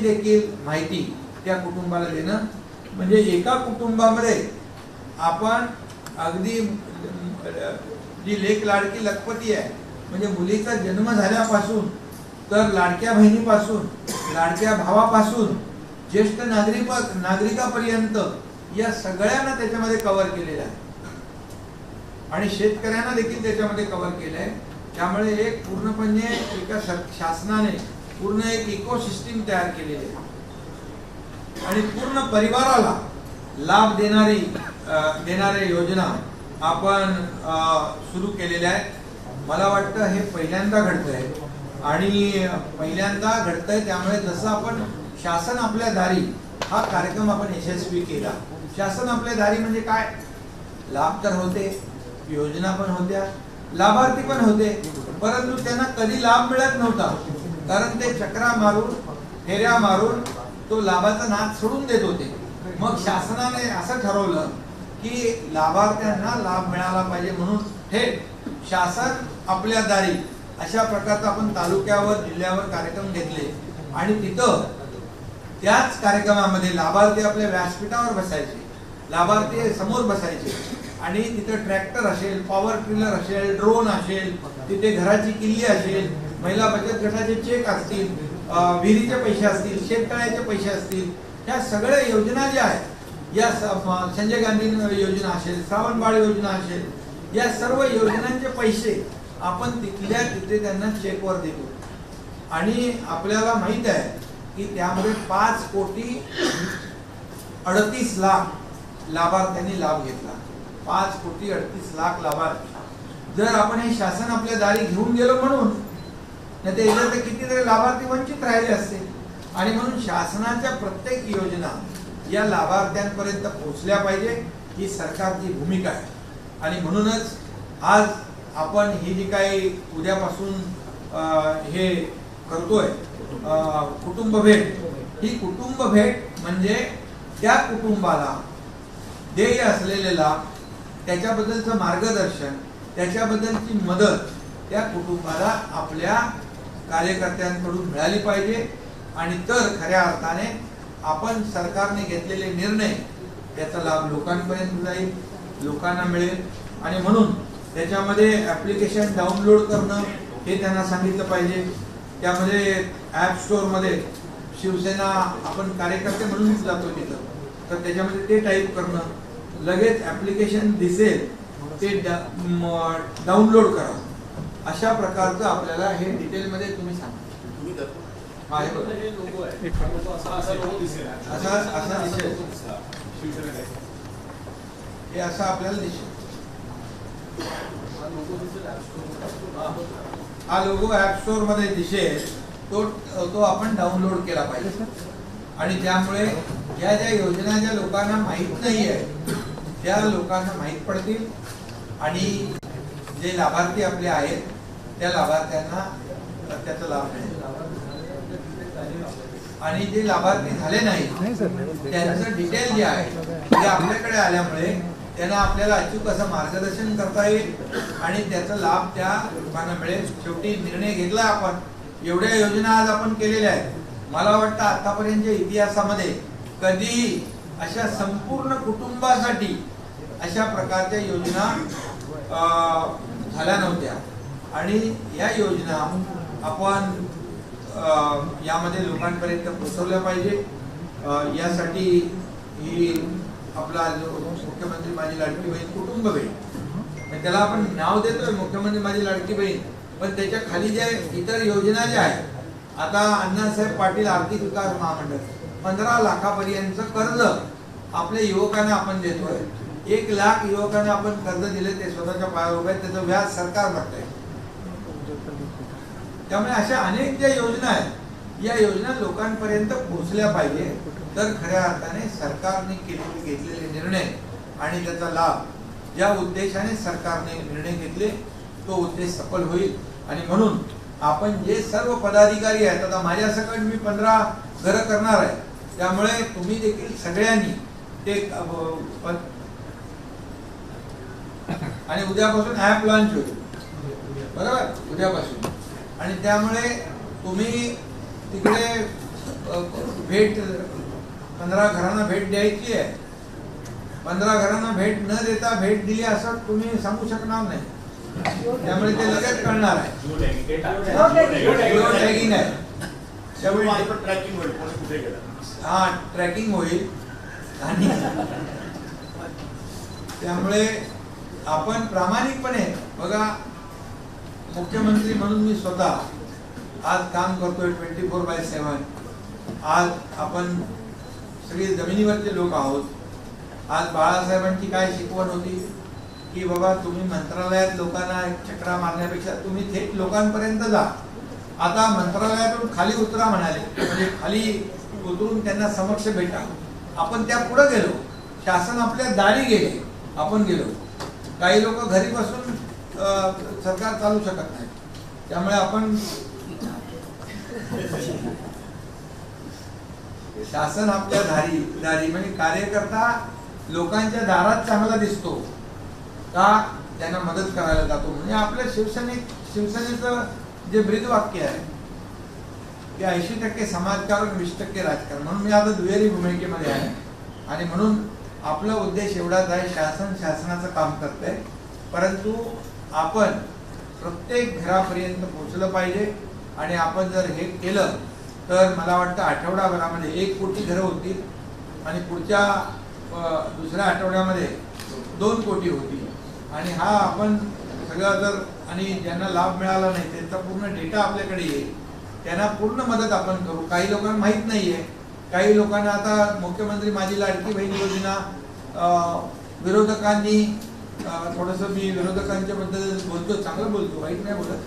देखील माहिती त्या कुटुंबाला देणं. म्हणजे एका कुटुंबामध्ये आपण अगदी जी लेख लाडकी लखपती आहे म्हणजे मुलीचा जन्म झाल्यापासून तर लाडक्या बहिणीपासून लाडक्या भावापासून ज्येष्ठ नागरिक नागरिकापर्यंत या सगळ्यांना त्याच्यामध्ये कव्हर केलेलं आहे. आणि शेतकऱ्यांना देखील त्याच्यामध्ये कव्हर केलं आहे त्यामुळे एक पूर्णपणे एका शासनाने पूर्ण एक इकोसिस्टीम तयार केलेली आहे. आणि पूर्ण परिवाराला लाभ देणारी देणाऱ्या योजना आपण सुरू केलेल्या आहेत मला वाटतं हे पहिल्यांदा घडतंय. आणि पहिल्यांदा घडतंय त्यामुळे जसं आपण शासन आपल्या दारी हा कार्यक्रम आपण यशस्वी केला. शासन आपल्या दारी म्हणजे काय? लाभ तर होते योजना पण होत्या लाभार्थी पण होते परंतु त्यांना कधी लाभ मिळत नव्हता. कारण ते चक्रा मारून फेऱ्या मारून तो लाभाचा नाद सोडून देत होते. मग शासनाने असं ठरवलं की लाभार्थ्यांना लाभ मिळाला पाहिजे म्हणून थेट शासन आपल्या दारी अशा प्रकारचा आपण तालुक्यावर जिल्ह्यावर कार्यक्रम घेतले. आणि तिथं त्याच कार्यक्रमामध्ये लाभार्थी आपल्या व्यासपीठावर बसायचे. लाभार्थी समोर बसायचे. आणि तिथं ट्रॅक्टर असेल पॉवर ट्रिलर असेल ड्रोन असेल तिथे घराची किल्ली असेल महिला बचत गटाचे चेक असतील विहिरीचे पैसे असतील शेततळ्याचे पैसे असतील ह्या सगळ्या योजना ज्या आहेत या संजय गांधी योजना असेल श्रावणबाळ योजना असेल या सर्व योजनांचे पैसे आपण तिथल्या तिथे त्यांना चेकवर देतो. आणि आपल्याला माहीत आहे की त्यामध्ये पाच कोटी अडतीस लाख लाभार्थ्यांनी लाभ घेतला. पाच कोटी अडतीस लाख लाभार्थी. जर आपण हे शासन आपल्या दारी घेऊन गेलो म्हणून नाही तर याच्यात कितीतरी लाभार्थी वंचित राहिले असते आणि म्हणून शासनाच्या प्रत्येक योजना या लाभार्थ्यांपर्यंत पोहोचल्या पाहिजे ही सरकारची भूमिका आहे. आणि म्हणूनच आज आपण ही जी काही उद्यापासून हे करतोय कुटुंब भेट ही कुटुंब भेट म्हणजे त्या कुटुंबाला ध्येय असलेले लाभ त्याच्याबद्दलचं मार्गदर्शन त्याच्याबद्दलची मदत त्या कुटुंबाला आपल्या कार्यकर्त्यांकडून मिळाली पाहिजे. आणि तर खऱ्या अर्थाने आपण सरकारने घेतलेले निर्णय त्याचा लाभ लोकांपर्यंत जाईल लोकांना मिळेल. आणि म्हणून त्याच्यामध्ये ॲप्लिकेशन डाउनलोड करणं हे त्यांना सांगितलं पाहिजे. त्यामध्ये ॲप स्टोअरमध्ये शिवसेना आपण कार्यकर्ते म्हणून जातो तिथं. तर त्याच्यामध्ये ते टाईप करणं लगेच ॲप्लिकेशन दिसेल ते डाउनलोड करा अशा प्रकारचं आपल्याला हे डिटेलमध्ये तुम्ही सांगा. हा, हे. असा असा दिसेल. हे असं आपल्याला दिसेल. हा लोगो ऍप स्टोअरमध्ये दिसेल. तो तो आपण डाउनलोड केला पाहिजे. आणि त्यामुळे या ज्या योजना ज्या लोकांना माहीत नाही आहे त्या लोकांना माहीत पडतील. आणि जे लाभार्थी आपले आहेत त्या लाभार्थ्यांना त्याचा लाभ मिळेल. आणि जे लाभार्थी झाले नाही त्यांचं डिटेल जे आहे ते आपल्याकडे आल्यामुळे त्यांना आपल्याला अचूक असं मार्गदर्शन करता येईल आणि त्याचा लाभ त्या लोकांना मिळेल. शेवटी निर्णय घेतला आपण. एवढ्या योजना आज आपण केलेल्या आहेत. मला वाटतं आतापर्यंतच्या इतिहासामध्ये कधी अशा संपूर्ण कुटुंबासाठी अशा प्रकारच्या योजना झाल्या नव्हत्या. आणि या योजना आपण यामध्ये लोकांपर्यंत पोहोचवल्या पाहिजे. यासाठी ही आपला जो मुख्यमंत्री माझी लाडकी बहीण कुटुंब बहीण. त्याला आपण नाव देतोय मुख्यमंत्री माझी लाडकी बहीण. पण त्याच्याखाली ज्या इतर योजना ज्या आहेत आता अण्णासाहेब पाटील आर्थिक विकास महामंडळ पंधरा लाखापर्यंतचं कर्ज आपल्या युवकांना आपण देतोय. एक लाख युवकांना आपण कर्ज दिले ते स्वतःच्या पायावर त्याचं व्याज सरकार भरतंय. त्यामुळे अशा अनेक ज्या योजना आहेत या योजना लोकांपर्यंत पोहोचल्या पाहिजे. तर खऱ्या अर्थाने सरकारने केलेले घेतलेले निर्णय आणि त्याचा लाभ ज्या उद्देशाने सरकारने निर्णय घेतले तो उद्देश सफल होईल. आणि म्हणून आपण जे सर्व पदाधिकारी आहेत आता माझ्यासकट मी पंधरा घरं करणार आहे. त्यामुळे तुम्ही देखील सगळ्यांनी ते आणि उद्यापासून ऍप लॉन्च होईल. बरोबर? उद्यापासून. आणि त्यामुळे तुम्ही तिकडे भेट पंधरा घरांना भेट द्यायची आहे. पंधरा घरांना भेट न देता भेट दिली असं तुम्ही सांगू शकणार नाही. त्यामुळे ते लगेच कळणार आहे. आहे. त्यामुळे ट्रॅकिंग होईल हा ट्रॅकिंग होईल. आणि त्यामुळे आपण प्रामाणिकपणे बघा मुख्यमंत्री म्हणून मी स्वतः आज काम करतोय ट्वेंटी फोर बाय सेवन आज आपण सगळे जमिनीवरचे लोक आहोत. आज बाळासाहेबांची काय शिकवण होती? की बाबा तुम्ही मंत्रालयात लोकांना चक्रा मारण्यापेक्षा तुम्ही थेट लोकांपर्यंत जा. आता मंत्रालयातून खाली उतरा म्हणाले. म्हणजे खाली उतरून त्यांना समक्ष भेटा. आपण त्या पुढे गेलो. शासन आपल्या दारी गेले. आपण गेलो. काही लोक घरी बसून सरकार चालू शकत नाही. त्यामुळे आपण शासन आपल्या धारी धारी म्हणजे कार्यकर्ता लोकांच्या दारात चांगला दिसतो का त्यांना मदत करायला जातो? म्हणजे आपल्या शिवसेनेत शिवसेनेचं जे ब्रीदवाक्य आहे ते ऐंशी टक्के समाजकारण वीस टक्के राजकारण. म्हणून मी आता दुहेरी भूमिकेमध्ये आहे. आणि म्हणून आपला उद्देश एवढाच आहे शासन शासनाचं काम करतंय. परंतु आपण प्रत्येक घरापर्यंत पोहोचलं पाहिजे. आणि आपण जर हे केलं तर मला वाटतं आठवडाभरामध्ये एक कोटी घरं होतील आणि पुढच्या दुसऱ्या आठवड्यामध्ये दोन कोटी होतील. आणि हा आपण सगळं जर आणि ज्यांना लाभ मिळाला नाही त्यांचा पूर्ण डेटा आपल्याकडे येईल. त्यांना पूर्ण मदत आपण करू. काही लोकांना माहीत नाही आहे काही लोकांना आता मुख्यमंत्री माझी लाडकी बहीण योजना विरोधकांनी थोडस मी विरोधकांच्या बद्दल बोलतो चांगलं बोलतो वाईट नाही बोलत.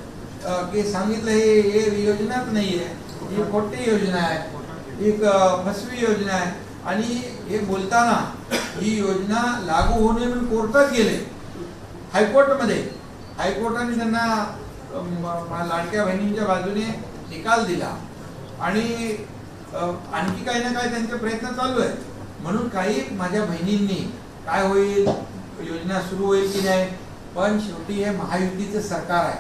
की सांगितलं हे हे योजनाच नाहीये. ही खोटी योजना आहे. ही फसवी योजना आहे. आणि हे बोलताना ही योजना लागू होणे म्हणून कोर्टात गेले. हायकोर्टमध्ये. हायकोर्टाने त्यांना लाडक्या बहिणींच्या बाजूने निकाल दिला. आणि आणखी काही ना काही त्यांचे प्रयत्न चालू आहेत. म्हणून काही माझ्या बहिणींनी काय होईल योजना सुरू होईल की नाही? पण शेवटी हे महायुतीचं सरकार आहे.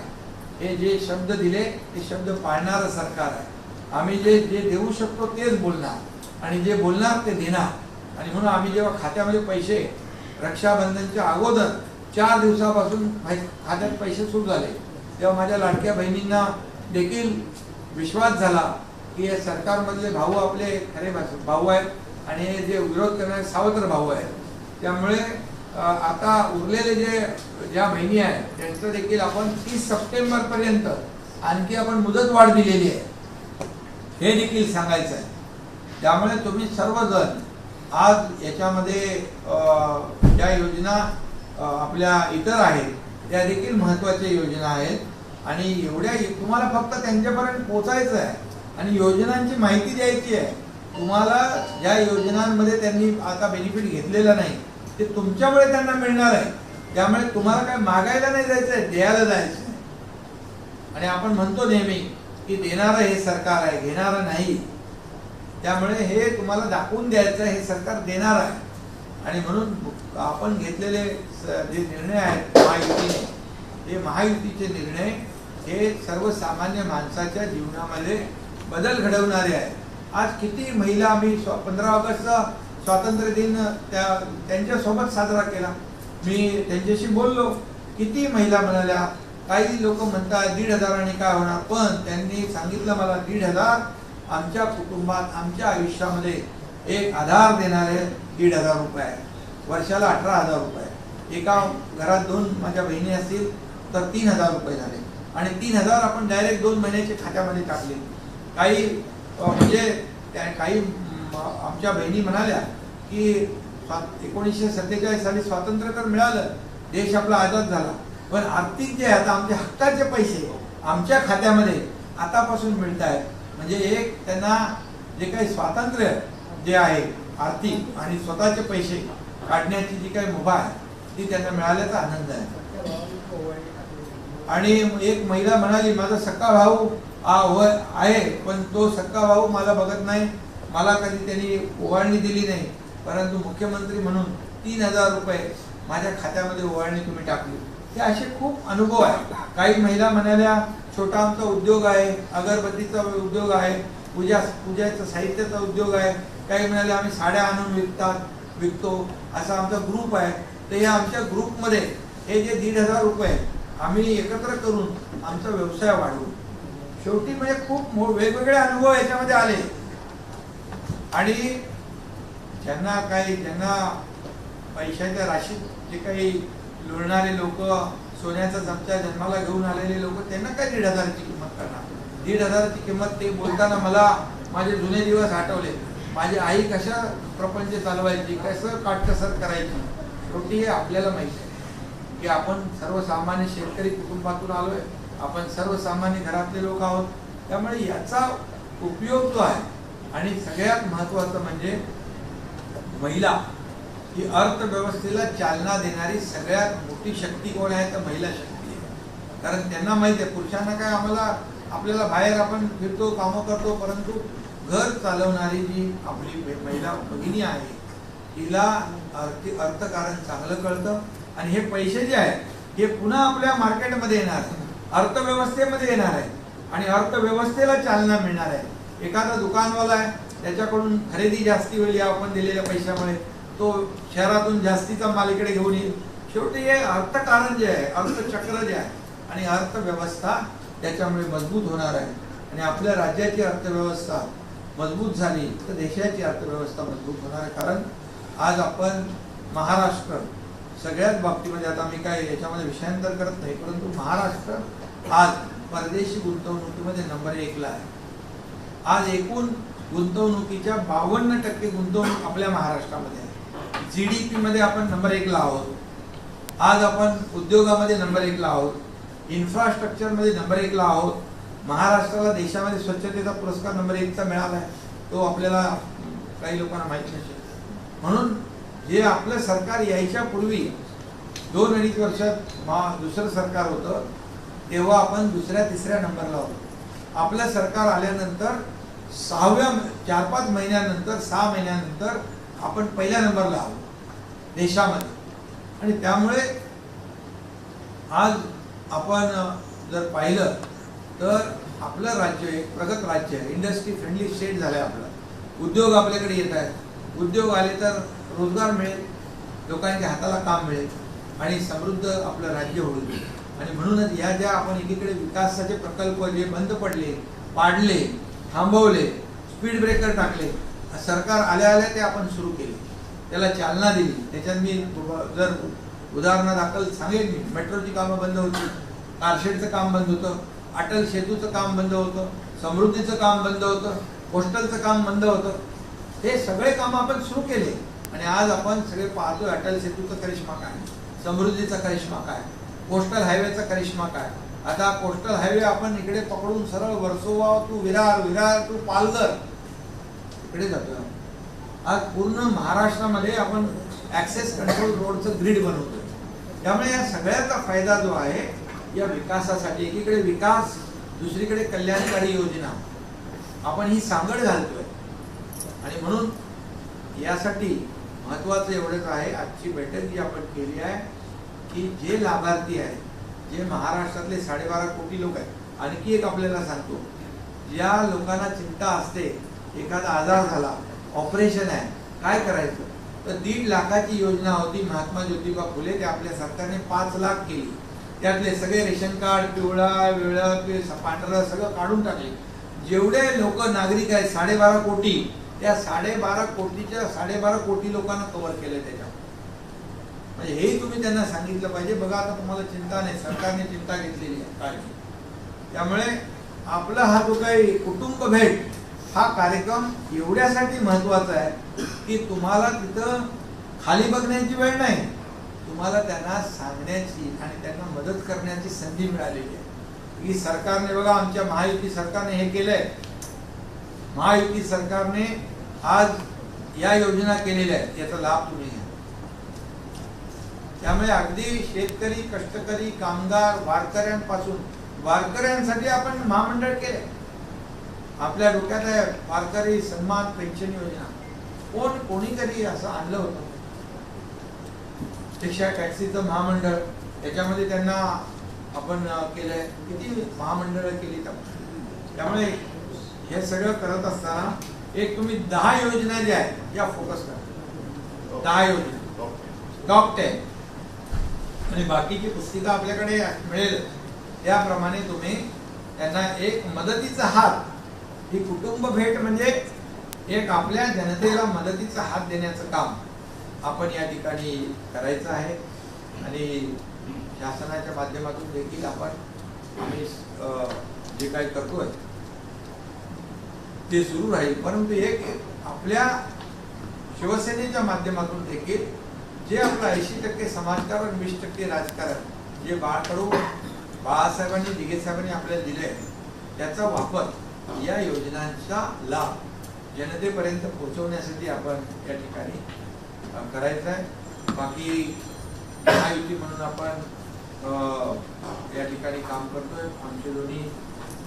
हे जे शब्द दिले ते शब्द पाळणारं सरकार आहे. आम्ही जे जे देऊ शकतो तेच बोलणार. आणि जे बोलणार ते देणार. आणि म्हणून आम्ही जेव्हा खात्यामध्ये पैसे रक्षाबंधनच्या अगोदर चार दिवसापासून खात्यात पैसे सुरू झाले. तेव्हा माझ्या लाडक्या बहिणींना देखील विश्वास झाला की हे सरकारमधले भाऊ आपले खरे भाऊ आहेत. आणि हे जे विरोध करणारे सावत्र भाऊ आहेत. त्यामुळे आता उरलेले जे ज्या बहिणी आहेत त्यांचं देखील आपण तीस सप्टेंबर पर्यंत आणखी आपण मुदत वाढ दिलेली आहे. हे देखील सांगायचं आहे. त्यामुळे तुम्ही सर्वजण आज याच्यामध्ये ज्या योजना आपल्या इतर आहेत त्या देखील महत्त्वाच्या योजना आहेत. आणि एवढ्या तुम्हाला फक्त त्यांच्यापर्यंत पोचायचं आहे. आणि योजनांची माहिती द्यायची आहे. तुम्हाला ज्या योजनांमध्ये त्यांनी आता बेनिफिट घेतलेलं नाही ते तुमच्यामुळे त्यांना मिळणार आहे. त्यामुळे तुम्हाला काय मागायला नाही जायचं आहे द्यायला जायचं आहे आणि आपण म्हणतो नेहमी की देणारं हे सरकार आहे घेणारं नाही. त्यामुळे हे तुम्हाला दाखवून द्यायचं हे सरकार देणार आहे. आणि म्हणून आपण घेतलेले जे निर्णय आहेत महायुतीने हे महायुतीचे निर्णय हे सर्वसामान्य माणसाच्या जीवनामध्ये बदल घडवणारे आहेत. आज किती महिला आम्ही पंधरा ऑगस्टचा स्वातंत्र्य दिन त्या त्यांच्यासोबत साजरा केला. मी त्यांच्याशी बोललो किती महिला म्हणाल्या काही लोक म्हणतात दीड हजाराने काय होणार? पण त्यांनी सांगितलं मला दीड हजार आमच्या कुटुंबात आमच्या आयुष्यामध्ये एक आधार देणारे दीड हजार रुपये आहे वर्षाला अठरा हजार रुपये एका घरात दोन माझ्या बहिणी असतील तर तीन हजार रुपये झाले. आणि तीन हजार आपण डायरेक्ट दोन महिन्याचे खात्यामध्ये टाकले. काही म्हणजे त्या काही आमच्या बहिणी म्हणाल्या की एकोणीसशे सत्तेचाळीस साली स्वातंत्र्य तर मिळालं देश आपला आझाद झाला. पण आर्थिक जे आता आमच्या हक्काचे पैसे आमच्या खात्यामध्ये आतापासून मिळत आहेत म्हणजे एक त्यांना जे काही स्वातंत्र्य जे आहे आर्थिक आणि स्वतःचे पैसे काढण्याची जी काही मुभा आहे ती त्यांना मिळाल्याचा आनंद आहे. आणि एक महिला म्हणाली माझा सक्का भाऊ हा आहे पण तो सक्का भाऊ मला बघत नाही. मला कधी त्यांनी ओवाळणी दिली नाही परंतु मुख्यमंत्री म्हणून तीन हजार रुपये माझ्या खात्यामध्ये ओवाळणी तुम्ही टाकली. हे असे खूप अनुभव आहे. काही महिला म्हणाल्या छोटा आमचा उद्योग आहे अगरबत्तीचा उद्योग आहे पूजा पूजाचा साहित्याचा उद्योग आहे. काही म्हणाले आम्ही साड्या आणून विकतात विकतो असा आमचा ग्रुप आहे. तर या आमच्या ग्रुपमध्ये हे जे दीड हजार रुपये आम्ही एकत्र करून आमचा व्यवसाय वाढवू. शेवटी म्हणजे खूप मो- वेगवेगळे अनुभव याच्यामध्ये आले. आणि ज्यांना काही ज्यांना पैशाच्या राशीत जे काही लुळणारे लोक सोन्याचा चमचा जन्माला घेऊन आलेले लोक त्यांना काय दीड हजाराची किंमत करणार? दीड हजाराची किंमत ते बोलताना मला माझे जुने दिवस आठवले. माझी आई कशा प्रपंच चालवायची कसं काटकसर करायची शेवटी हे आपल्याला माहिती आहे. की आपण सर्वसामान्य शेतकरी कुटुंबातून आलोय आपण सर्वसामान्य घरातले लोक आहोत. त्यामुळे याचा उपयोग जो आहे आणि सगळ्यात महत्वाचं म्हणजे महिला. ही अर्थव्यवस्थेला चालना देणारी सगळ्यात मोठी शक्ती कोण आहे? तर महिला शक्ती आहे. कारण त्यांना माहिती आहे पुरुषांना काय आम्हाला आपल्याला बाहेर आपण फिरतो कामं करतो परंतु घर चालवणारी जी आपली महिला भगिनी आहे तिला अर्थ अर्थकारण चांगलं कळतं. आणि हे पैसे जे आहेत हे पुन्हा आपल्या मार्केटमध्ये येणार अर्थव्यवस्थेमध्ये येणार आहे आणि अर्थव्यवस्थेला चालना मिळणार आहे. एखादा दुकानवाला आहे त्याच्याकडून खरेदी जास्ती होईल या आपण दिलेल्या पैशामुळे. तो शहरातून जास्तीचा मालिकडे घेऊन येईल. शेवटी हे अर्थकारण जे आहे अर्थचक्र जे आहे आणि अर्थव्यवस्था त्याच्यामुळे मजबूत होणार आहे. आणि आपल्या राज्याची अर्थव्यवस्था मजबूत झाली तर देशाची अर्थव्यवस्था मजबूत होणार आहे. कारण आज आपण महाराष्ट्र सगळ्याच बाबतीमध्ये आता मी काय याच्यामध्ये विषयांतर करत नाही परंतु महाराष्ट्र आज परदेशी गुंतवणुकीमध्ये नंबर एकला आहे. आज एकूण गुंतवणुकीच्या बावन्न टक्के गुंतवणूक आपल्या महाराष्ट्रामध्ये आहे. जी डी पी मध्ये आपण नंबर एकला आहोत. आज आपण उद्योगामध्ये नंबर एकला आहोत. इन्फ्रास्ट्रक्चरमध्ये नंबर एकला आहोत. महाराष्ट्राला देशामध्ये स्वच्छतेचा पुरस्कार नंबर एकचा मिळाला आहे. तो आपल्याला काही लोकांना माहीत नसेल म्हणून जे आपलं सरकार यायच्या पूर्वी दोन अडीच वर्षात मा- दुसरं सरकार होतं. तेव्हा आपण दुसऱ्या तिसऱ्या नंबरला होतो. आपलं सरकार आल्यानंतर सहाव्या चार पाच महिन्यानंतर सहा महिन्यानंतर आपण पहिल्या नंबरला आहोत देशामध्ये. आणि त्यामुळे आज आपण जर पाहिलं तर आपलं राज्य एक प्रगत राज्य आहे. इंडस्ट्री फ्रेंडली स्टेट झालं आहे आपलं. उद्योग आपल्याकडे येत आहेत. उद्योग आले तर रोजगार मिळेल लोकांच्या हाताला काम मिळेल आणि समृद्ध आपलं राज्य होईल आणि म्हणूनच या ज्या आपण एकीकडे विकासाचे प्रकल्प जे बंद पडले पाडले थांबवले स्पीड ब्रेकर टाकले सरकार आल्या आल्या ते आपण सुरू केले. त्याला चालना दिली. त्याच्यात मी जर उदाहरणादाखल सांगेन मी. मेट्रोची कामं बंद होती. कारशेडचं काम बंद होतं. अटल सेतूचं काम बंद होतं. समृद्धीचं काम बंद होतं. पोस्टलचं काम बंद होतं. हे सगळे काम आपण सुरू केले. आणि आज आपण सगळे पाहतोय अटल सेतूचा करिश्मा काय? समृद्धीचा करिश्मा काय? कोस्टल हायवेचा करिश्मा काय? आता कोस्टल हायवे आपण इकडे पकडून सरळ वर्सोवा टू विरार विरार टू पालघर इकडे जातोय आज पूर्ण महाराष्ट्रामध्ये आपण ऍक्सेस कंट्रोल रोडचं ग्रीड बनवतोय. त्यामुळे या सगळ्याचा फायदा जो आहे या विकासासाठी एकीकडे विकास दुसरीकडे कल्याणकारी योजना. आपण ही सांगड घालतोय. आणि म्हणून यासाठी महत्वाचं एवढंच आहे आजची बैठक जी आपण केली आहे की जे लाभार्थी आहेत जे महाराष्ट्रातले साडेबारा कोटी लोक आहेत आणखी एक आपल्याला सांगतो ज्या लोकांना चिंता असते एखादा आजार झाला ऑपरेशन आहे काय करायचं? तर दीड लाखाची योजना होती महात्मा ज्योतिबा फुले ते आपल्या सरकारने पाच लाख केली. त्यातले सगळे रेशन कार्ड पिवळा वेळा पांढरं सगळं काढून टाकले. जेवढे लोक नागरिक आहेत साडेबारा कोटी त्या साडेबारा कोटीच्या साडेबारा कोटी लोकांना कव्हर केलं त्याच्यावर म्हणजे हेही तुम्ही त्यांना सांगितलं पाहिजे. बघा आता तुम्हाला चिंता नाही. सरकारने चिंता घेतलेली आहे. काळजी त्यामुळे आपला हा जो काही कुटुंब भेट हा कार्यक्रम एवढ्यासाठी महत्त्वाचा आहे की तुम्हाला तिथं खाली बघण्याची वेळ नाही. तुम्हाला त्यांना सांगण्याची आणि त्यांना मदत करण्याची संधी मिळालेली आहे. की सरकारने बघा आमच्या महायुती सरकारने हे केलंय. महायुती सरकारने आज या योजना केलेल्या आहेत. याचा लाभ तुम्ही घ्या. त्यामुळे अगदी शेतकरी कष्टकरी कामगार वारकऱ्यांपासून वारकऱ्यांसाठी आपण महामंडळ केले आपल्या डोक्यात आहे वारकरी सन्मान पेन्शन योजना. कोण कोणी तरी असं आणलं होतं. रिक्षा टॅक्सीचं महामंडळ त्याच्यामध्ये त्यांना आपण केलंय. किती महामंडळ केली त्या- त्यामुळे हे सगळं करत असताना एक तुम्ही दहा योजना ज्या आहेत या फोकस करा. दहा योजना. टॉप आणि बाकीची पुस्तिका आपल्याकडे मिळेल त्याप्रमाणे तुम्ही त्यांना एक मदतीचा हात ही कुटुंब भेट म्हणजे एक आपल्या जनतेला मदतीचा हात देण्याचं काम आपण या ठिकाणी करायचं आहे. आणि शासनाच्या माध्यमातून देखील आपण आम्ही जे काही करतोय ते सुरू राहील. परंतु एक आपल्या शिवसेनेच्या माध्यमातून देखील जे आपलं ऐंशी टक्के समाजकारण वीस टक्के राजकारण जे बाळकडू बाळासाहेबांनी दिघे साहेबांनी आपल्याला दिले त्याचा वापर या योजनांचा लाभ जनतेपर्यंत पोहोचवण्यासाठी आपण या ठिकाणी करायचं आहे बाकी महायुती म्हणून आपण या ठिकाणी काम करतोय. आमचे दोन्ही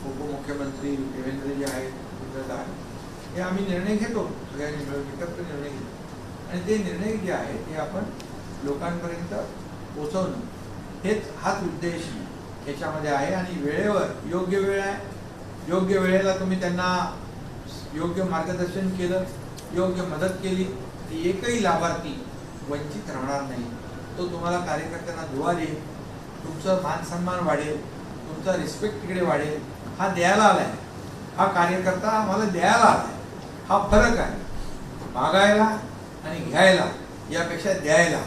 उपमुख्यमंत्री देवेंद्र जे आहेत आहे हे आम्ही निर्णय घेतो. सगळ्यांनी मिळून एकत्र निर्णय घेतो. आणि ते निर्णय जे आहेत ते आपण लोकांपर्यंत पोचवणं हेच हाच उद्देश याच्यामध्ये आहे आणि वेळेवर योग्य वेळ आहे. योग्य वेळेला तुम्ही त्यांना योग्य मार्गदर्शन केलं योग्य मदत केली की एकही लाभार्थी वंचित राहणार नाही. तो तुम्हाला कार्यकर्त्यांना दुवा देईल तुमचं मानसन्मान वाढेल तुमचा रिस्पेक्ट तिकडे वाढेल. हा द्यायला आला आहे हा कार्यकर्ता आम्हाला द्यायला आला आहे हा फरक आहे. मागायला आणि घ्यायला यापेक्षा द्यायला.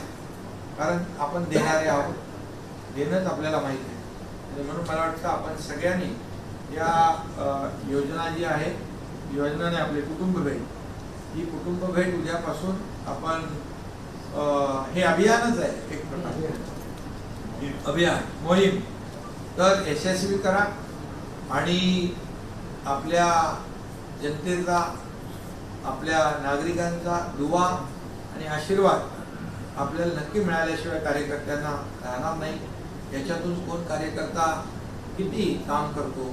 कारण आपण देणारे आहोत. देणंच आपल्याला माहिती आहे. आणि म्हणून मला वाटतं आपण सगळ्यांनी या योजना जी आहे योजनाने आपले कुटुंब भेट. ही कुटुंब भेट उद्यापासून आपण हे अभियानच आहे एक प्रकारचे अभियान मोहीम. तर यशस्वी करा. आणि आपल्या जनतेचा आपल्या नागरिकांचा दुवा आणि आशीर्वाद आपल्याला नक्की मिळाल्याशिवाय कार्यकर्त्यांना राहणार नाही. याच्यातून कोण कार्यकर्ता किती काम करतो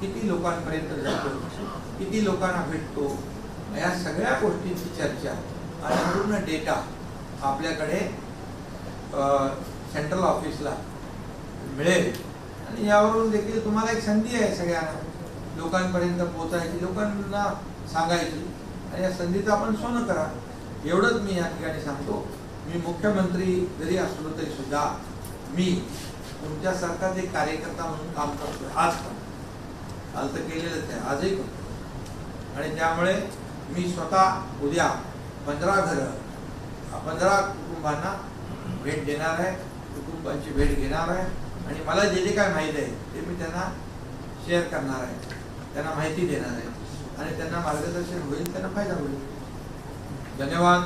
किती लोकांपर्यंत जातो किती लोकांना भेटतो या सगळ्या गोष्टींची चर्चा आणि पूर्ण डेटा आपल्याकडे सेंट्रल ऑफिसला मिळेल. आणि यावरून देखील तुम्हाला एक संधी आहे सगळ्यांना. लोकांपर्यंत पोहोचायची लोकांना सांगायची. आणि या संधीचं आपण सोनं करा. एवढंच मी या ठिकाणी सांगतो. मी मुख्यमंत्री जरी असलो तरी सुद्धा मी तुमच्यासारखाच एक कार्यकर्ता म्हणून काम करतोय आज पण. काल तर केलेलंच आहे आजही करतो आणि त्यामुळे मी स्वतः उद्या पंधरा घरं पंधरा कुटुंबांना भेट देणार आहे कुटुंबांची भेट घेणार आहे. आणि मला जे जे काय माहीत आहे ते मी त्यांना शेअर करणार आहे. त्यांना माहिती देणार आहे. आणि त्यांना मार्गदर्शन होईल त्यांना फायदा होईल. धन्यवाद.